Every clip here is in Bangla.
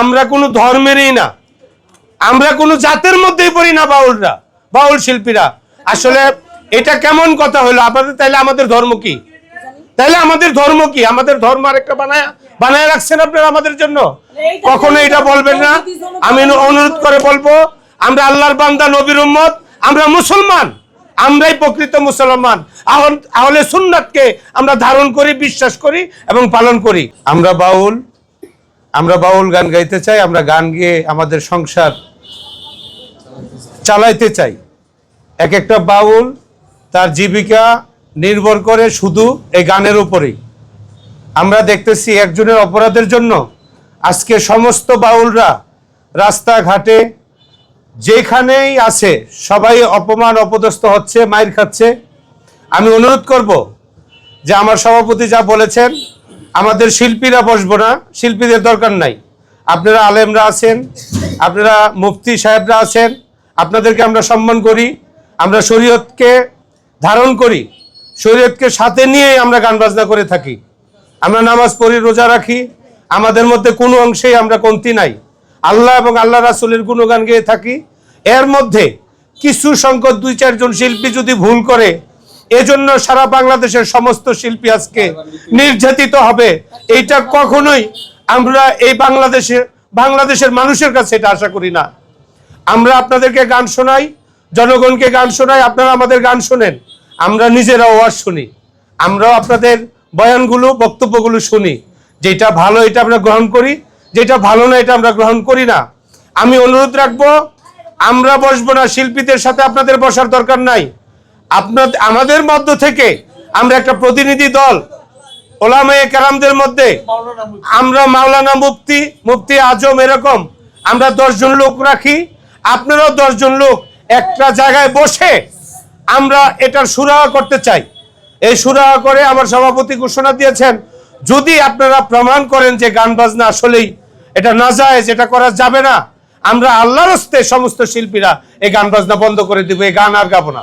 আমরা কোনো ধর্মেরই না। আমরা কোনো জাতের মধ্যেই পড়ি না বাউলরা, বাউল শিল্পীরা। আসলে এটা কেমন কথা হলো? আপনাদের তাইলে আমাদের ধর্ম কি? তাইলে আমাদের ধর্ম কি? আমাদের ধর্ম আরেকটা বানায় বানায় রাখছেন আপনারা আমাদের জন্য? কখনো এটা বলবেন না। আমি অনুরোধ করে বলব, আমরা আল্লাহর বান্দা, নবীর উম্মত, আমরা মুসলমান। আমরাই প্রকৃত মুসলমান। আহল- সুন্নাতকে আমরা ধারণ করি, বিশ্বাস করি এবং পালন করি। আমরা বাউল আমরা বাউল গান গাইতে চাই, আমরা গান গিয়ে আমাদের সংসার চালাইতে চাই। এক একটা বাউল তার জীবিকা নির্ভর করে শুধু এই গানের উপরেই। আমরা দেখতেছি একজনের অপরাধের জন্য আজকে সমস্ত বাউলরা রাস্তাঘাটে যেখানেই আছে সবাই অপমান, অপদস্থ হচ্ছে, মাইর খাচ্ছে। আমি অনুরোধ করব যে আমার সভাপতি যা বলেছেন আমাদের শিল্পীরা বসবো না, শিল্পীদের দরকার নাই। আপনারা আলেমরা আছেন, আপনারা মুফতি সাহেবরা আছেন, আপনাদেরকে আমরা সম্মান করি, আমরা শরীয়তকে ধারণ করি, শরীয়তকে সাথে নিয়ে আমরা গান বাজনা করে থাকি। আমরা নামাজ পড়ি, রোজা রাখি, আমাদের মধ্যে কোনো অংশেই আমরা কমতি নাই। আল্লাহ এবং আল্লাহ রাসুলের গুণগান গেয়ে থাকি। এর মধ্যে কিছু সংখ্যক দুই চারজন শিল্পী যদি ভুল করে এজন্য সারা বাংলাদেশের সমস্ত শিল্পী আজকে নির্যাতিত হবে। এইটা কখনোই আমরা এই বাংলাদেশে, বাংলাদেশের মানুষের কাছে এটা আশা করি না। আমরা আপনাদেরকে গান শোনাই, জনগণকে গান শোনাই, আপনারা আমাদের গান শোনেন। আমরা নিজেরা ওয়াজ শুনি। আমরাও আপনাদের বয়ানগুলো, বক্তব্যগুলো শুনি। যেটা ভালো এটা আমরা গ্রহণ করি, যেটা ভালো না এটা আমরা গ্রহণ করি না। আমি অনুরোধ রাখব, আমরা বসবো না, শিল্পীদের সাথে আপনাদের বসার দরকার নাই। আপনাদের আমাদের মধ্য থেকে আমরা একটা প্রতিনিধি দল, ওলামায়ে কেরামদের মধ্যে, আমরা মাওলানা মুফতি মুফতি আজম এরকম, আমরা দশজন লোক রাখি, আপনারাও দশজন লোক একটা জায়গায় বসে আমরা এটার সুরাহা করতে চাই। এই সুরাহা করে আমার সভাপতি ঘোষণা দিয়েছেন, যদি আপনারা প্রমাণ করেন যে গান বাজনা আসলেই এটা না যায় এটা করা যাবে না, আমরা আল্লাহর হস্তে সমস্ত শিল্পীরা এই গান বাজনা বন্ধ করে দিব, এই গান আর গাবো না।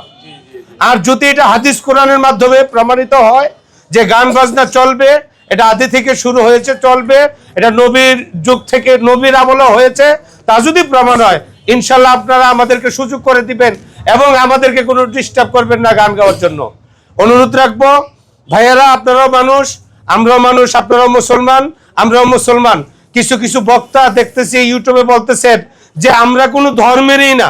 আর যদি এটা হাদিস কোরআনের মাধ্যমে প্রমাণিত হয় যে গান বাজনা চলবে, এটা আদি থেকে শুরু হয়েছে, চলবে, এটা নবীর যুগ থেকে নবীর আমলও হয়েছে, তা যদি প্রমাণ হয়, ইনশাল্লাহ আপনারা আমাদেরকে সুযোগ করে দিবেন এবং আমাদেরকে কোনো ডিস্টার্ব করবেন না গান গাওয়ার জন্য। অনুরোধ রাখব, ভাইয়েরা, আপনারাও মানুষ, আমরাও মানুষ, আপনারাও মুসলমান, আমরাও মুসলমান। কিছু কিছু বক্তা দেখতেছি ইউটিউবে বলতেছেন যে আমরা কোনো ধর্মেরই না,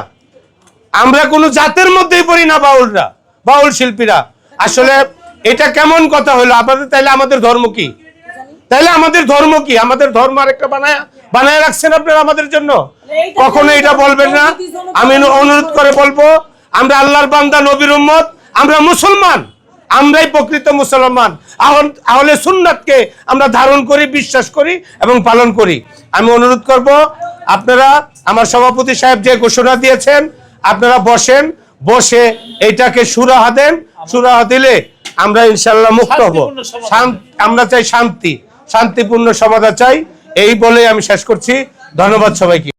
আমরা কোনো জাতের মধ্যেই পড়ি না বাউলরা। বাউল শিল্পীরা। আসলে এটা কেমন কথা হলো? আপনাদের তাইলে আমাদের ধর্ম কি? তাইলে আমাদের ধর্ম কি? আমাদের ধর্ম আরেকটা বানায় বানায় রাখছেন আপনারা আমাদের জন্য? কখনো এটা বলবেন না। আমি অনুরোধ করে বলব, আমরা আল্লাহর বান্দা, নবীর উম্মত, আমরা মুসলমান। আমরাই প্রকৃত মুসলমান। আহলে সুন্নাতকে আমরা ধারণ করি, বিশ্বাস করি এবং পালন করি। আমি অনুরোধ করব, আপনারা আমার সভাপতি সাহেব যে ঘোষণা দিয়েছেন, আপনারা বসেন। বসে এটাকে সুরাহা দেন সুরাহা দিলে আমরা ইনশাল্লাহ মুক্ত হব। আমরা চাই শান্তি শান্তিপূর্ণ সমাধান চাই। এই বলে আমি শেষ করছি। ধন্যবাদ সবাইকে।